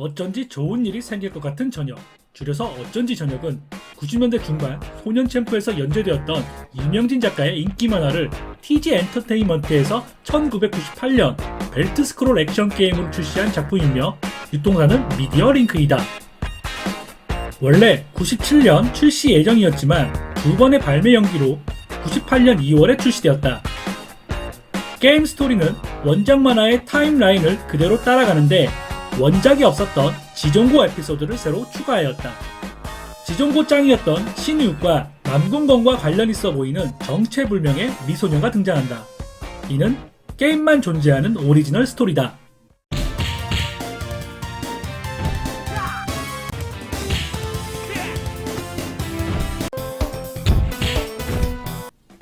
어쩐지 좋은 일이 생길 것 같은 저녁. 줄여서 어쩐지 저녁은 90년대 중반 소년 챔프에서 연재되었던 이명진 작가의 인기 만화를 TG 엔터테인먼트에서 1998년 벨트 스크롤 액션 게임으로 출시한 작품이며 유통사는 미디어 링크이다. 원래 97년 출시 예정이었지만 두 번의 발매 연기로 98년 2월에 출시되었다. 게임 스토리는 원작 만화의 타임라인을 그대로 따라가는데 원작이 없었던 지존고 에피소드를 새로 추가하였다. 지존고 짱이었던 신유과 남궁건과 관련 있어 보이는 정체불명의 미소녀가 등장한다. 이는 게임만 존재하는 오리지널 스토리다.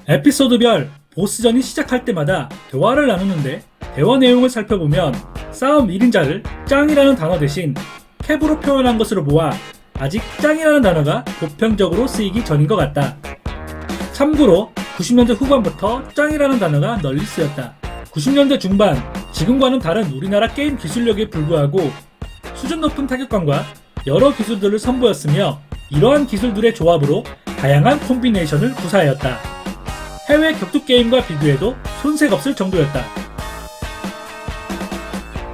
에피소드별 보스전이 시작할 때마다 대화를 나누는데 대화 내용을 살펴보면 싸움 1인자를 짱이라는 단어 대신 캡으로 표현한 것으로 보아 아직 짱이라는 단어가 보편적으로 쓰이기 전인 것 같다. 참고로 90년대 후반부터 짱이라는 단어가 널리 쓰였다. 90년대 중반, 지금과는 다른 우리나라 게임 기술력에 불구하고 수준 높은 타격감과 여러 기술들을 선보였으며 이러한 기술들의 조합으로 다양한 콤비네이션을 구사하였다. 해외 격투 게임과 비교해도 손색 없을 정도였다.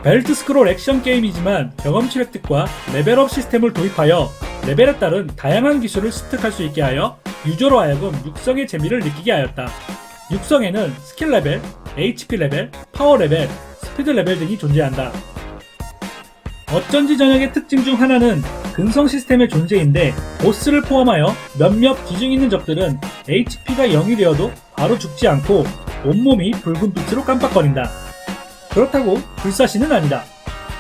벨트 스크롤 액션 게임이지만 경험치 획득과 레벨업 시스템을 도입하여 레벨에 따른 다양한 기술을 습득할 수 있게 하여 유저로 하여금 육성의 재미를 느끼게 하였다. 육성에는 스킬 레벨, HP 레벨, 파워 레벨, 스피드 레벨 등이 존재한다. 어쩐지 저녁의 특징 중 하나는 근성 시스템의 존재인데 보스를 포함하여 몇몇 기중 있는 적들은 HP가 0이 되어도 바로 죽지 않고 온몸이 붉은 빛으로 깜빡거린다. 그렇다고 불사시는 아니다.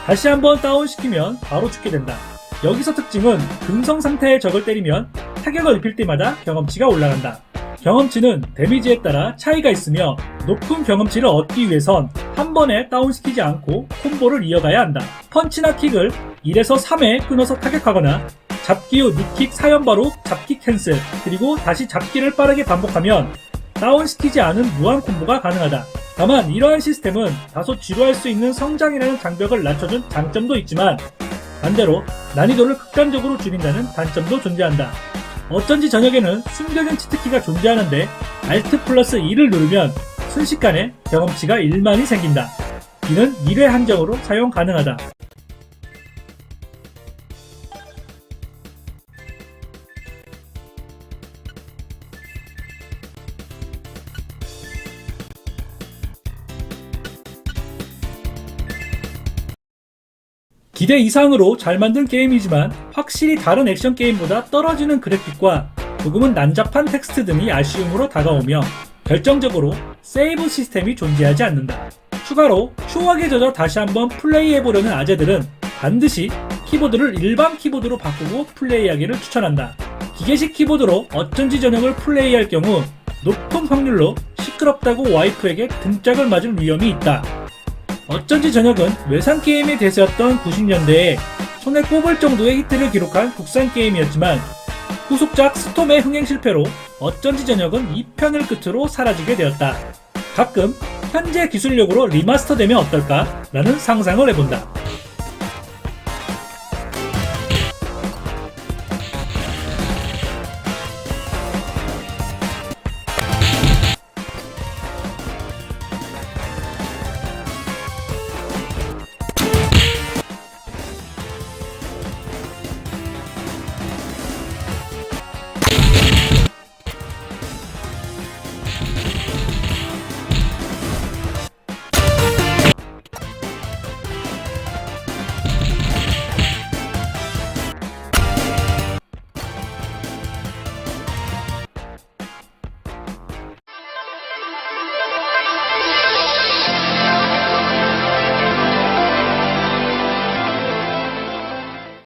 다시 한번 다운시키면 바로 죽게 된다. 여기서 특징은 금성 상태의 적을 때리면 타격을 입힐 때마다 경험치가 올라간다. 경험치는 데미지에 따라 차이가 있으며 높은 경험치를 얻기 위해선 한 번에 다운시키지 않고 콤보를 이어가야 한다. 펀치나 킥을 1에서 3회 끊어서 타격하거나 잡기 후 니킥 사연바로 잡기 캔슬 그리고 다시 잡기를 빠르게 반복하면 다운시키지 않은 무한 콤보가 가능하다. 다만 이러한 시스템은 다소 지루할 수 있는 성장이라는 장벽을 낮춰준 장점도 있지만 반대로 난이도를 극단적으로 줄인다는 단점도 존재한다. 어쩐지 저녁에는 숨겨진 치트키가 존재하는데 Alt 플러스 2를 누르면 순식간에 경험치가 1만이 생긴다. 이는 1회 한정으로 사용 가능하다. 기대 이상으로 잘 만든 게임이지만 확실히 다른 액션 게임보다 떨어지는 그래픽과 조금은 난잡한 텍스트 등이 아쉬움으로 다가오며 결정적으로 세이브 시스템이 존재하지 않는다. 추가로 추억에 젖어 다시 한번 플레이해보려는 아재들은 반드시 키보드를 일반 키보드로 바꾸고 플레이하기를 추천한다. 기계식 키보드로 어쩐지 전형을 플레이할 경우 높은 확률로 시끄럽다고 와이프에게 등짝을 맞을 위험이 있다. 어쩐지 저녁은 외산 게임의 대세였던 90년대에 손에 꼽을 정도의 히트를 기록한 국산 게임이었지만 후속작 스톰의 흥행 실패로 어쩐지 저녁은 2편을 끝으로 사라지게 되었다. 가끔 현재 기술력으로 리마스터되면 어떨까? 라는 상상을 해본다.